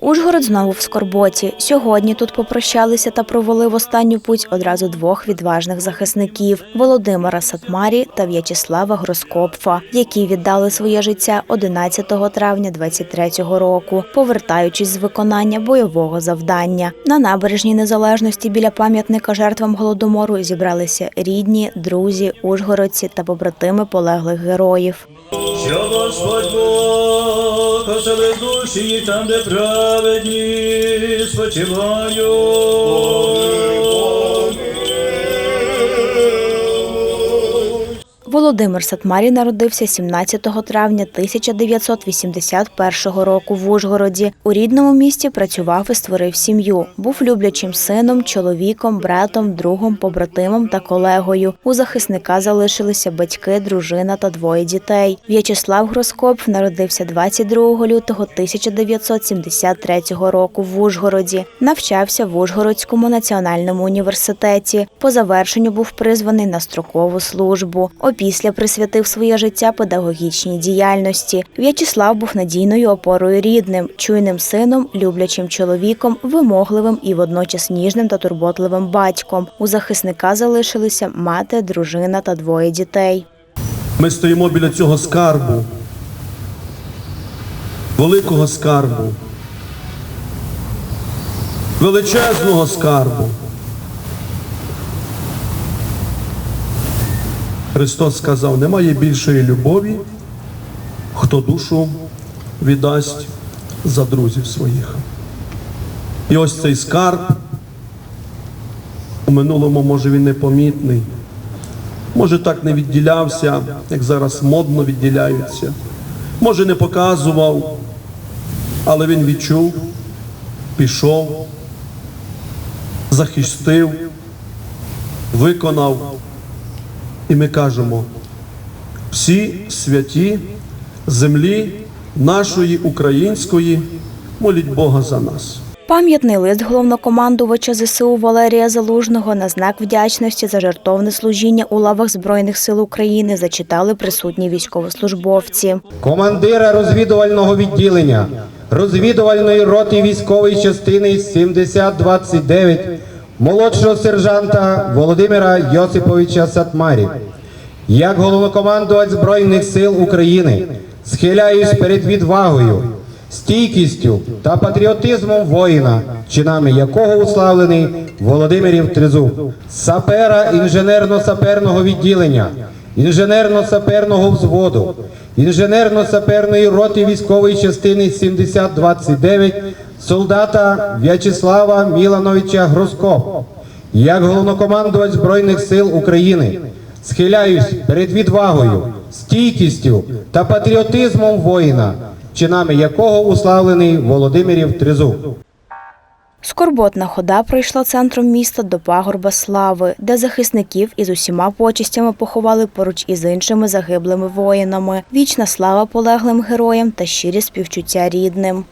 Ужгород знову в скорботі. Сьогодні тут попрощалися та провели в останню путь одразу двох відважних захисників Володимира Сатмарі та В'ячеслава Гроскопфа, які віддали своє життя 11 травня 23-го року, повертаючись з виконання бойового завдання. На набережній незалежності біля пам'ятника жертвам голодомору зібралися рідні, друзі, ужгородці та побратими полеглих героїв. Оселив душі там, де праведні спочивають. Володимир Сатмарі народився 17 травня 1981 року в Ужгороді. У рідному місті працював і створив сім'ю. Був люблячим сином, чоловіком, братом, другом, побратимом та колегою. У захисника залишилися батьки, дружина та двоє дітей. В'ячеслав Гроскоп народився 22 лютого 1973 року в Ужгороді. Навчався в Ужгородському національному університеті. По завершенню був призваний на строкову службу. Опісля присвятив своє життя педагогічній діяльності. В'ячеслав був надійною опорою рідним, чуйним сином, люблячим чоловіком, вимогливим і водночас ніжним та турботливим батьком. У захисника залишилися мати, дружина та двоє дітей. Ми стоїмо біля цього скарбу, великого скарбу, величезного скарбу. Христос сказав, немає більшої любові, хто душу віддасть за друзів своїх. І ось цей скарб, у минулому, може, він непомітний. Може, так не відділявся, як зараз модно відділяються. Може, не показував, але він відчув, пішов, захистив, виконав. І ми кажемо, всі святі землі нашої української моліть Бога за нас. Пам'ятний лист головнокомандувача ЗСУ Валерія Залужного на знак вдячності за жертовне служіння у лавах Збройних сил України зачитали присутні військовослужбовці. командира розвідувального відділення розвідувальної роти військової частини 7029 молодшого сержанта Володимира Йосиповича Сатмарі. Як головнокомандувач Збройних сил України схиляюсь перед відвагою, стійкістю та патріотизмом воїна, чинами якого уславлений Володимирів Тризуб, сапера інженерно-саперного відділення, інженерно-саперного взводу, інженерно-саперної роти військової частини 7029 солдата В'ячеслава Мілановича Гроскоп. Як головнокомандувач Збройних сил України схиляюсь перед відвагою, стійкістю та патріотизмом воїна, чинами якого уславлений Володимирів Тризуб. Скорботна хода пройшла центром міста до пагорба слави, де захисників із усіма почистями поховали поруч із іншими загиблими воїнами. Вічна слава полеглим героям та щирі співчуття рідним.